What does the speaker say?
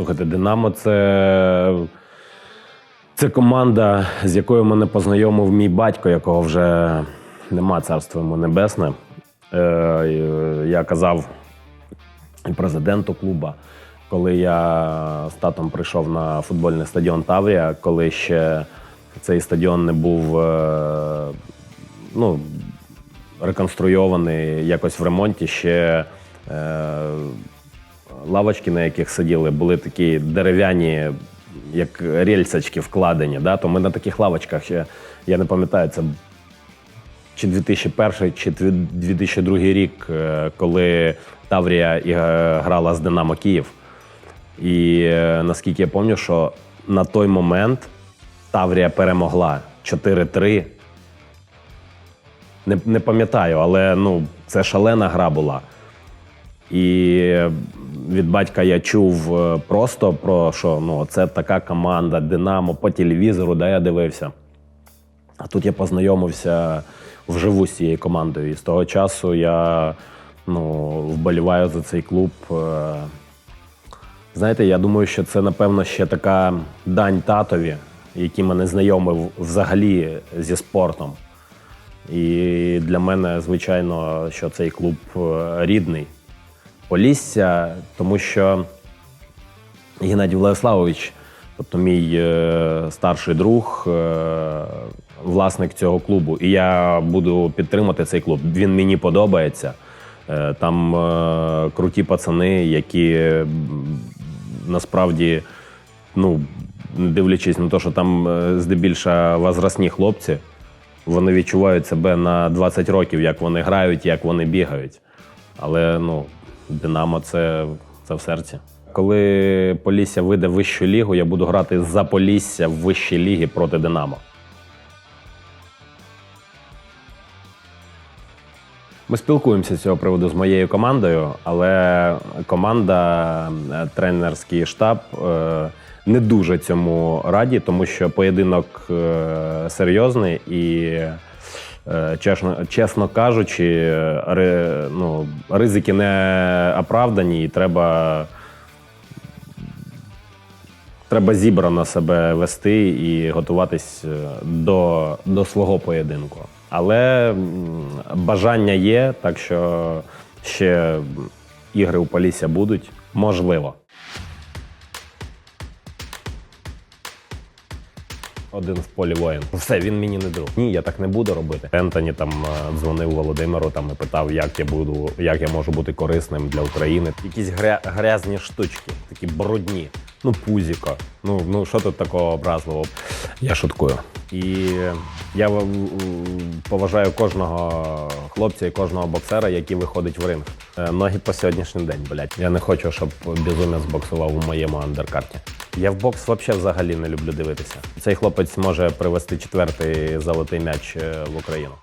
Слухайте, Динамо це, це команда, з якою мене познайомив мій батько, якого вже нема царство йому небесне. Е, я казав президенту клуба, коли я з татом прийшов на футбольний стадіон Таврія, коли ще цей стадіон не був е, ну, реконструйований якось в ремонті, ще е, лавочки, на яких сиділи, були такі дерев'яні, як рельсочки вкладені. Да? То ми на таких лавочках ще, я не пам'ятаю, це чи 2001, чи 2002 рік, е, коли Таврія е, грала з Динамо Київ. І е, наскільки я пам'ятаю, що на той момент Таврія перемогла 4-3. Не, не пам'ятаю, але ну, це шалена гра була. І від батька я чув е, просто про що ну, це така команда Динамо по телевізору, де я дивився. А тут я познайомився вживу з цією командою. І з того часу я ну, вболіваю за цей клуб. Е, Знаєте, я думаю, що це, напевно, ще така дань татові, який мене знайомив взагалі зі спортом. І для мене, звичайно, що цей клуб е, рідний. Полісся, тому що Геннадій Владиславович, тобто мій е, старший друг, е, власник цього клубу. І я буду підтримати цей клуб. Він мені подобається. Е, там е, круті пацани, які м, насправді, ну, дивлячись на те, що там е, здебільша возрастні хлопці, вони відчувають себе на 20 років, як вони грають, як вони бігають. Але ну, Динамо це, це в серці. Коли Полісся вийде в вищу лігу, я буду грати за Полісся в вищій лігі проти Динамо. Ми спілкуємося з цього приводу з моєю командою, але команда, е, тренерський штаб е, не дуже цьому раді, тому що поєдинок е, серйозний і, чесно, чесно кажучи, ри- ну, ризики не оправдані, і треба, треба зібрано себе вести і готуватись е, до, до свого поєдинку. Але бажання є, так що ще ігри у Полісся будуть. Можливо. Один в полі воїн. Все, він мені не друг. Ні, я так не буду робити. Ентоні там е, дзвонив Володимиру там і питав, як я буду, як я можу бути корисним для України. Якісь гря, грязні штучки, такі брудні. Ну, пузіко. Ну, ну що тут такого образливого? Я шуткую. І я поважаю кожного хлопця і кожного боксера, який виходить в ринг. Е, Ноги по сьогоднішній день, блядь. Я не хочу, щоб безумець боксував у моєму андеркарті. Я в бокс взагалі не люблю дивитися. Цей хлопець може привести четвертий золотий м'яч е, в Україну.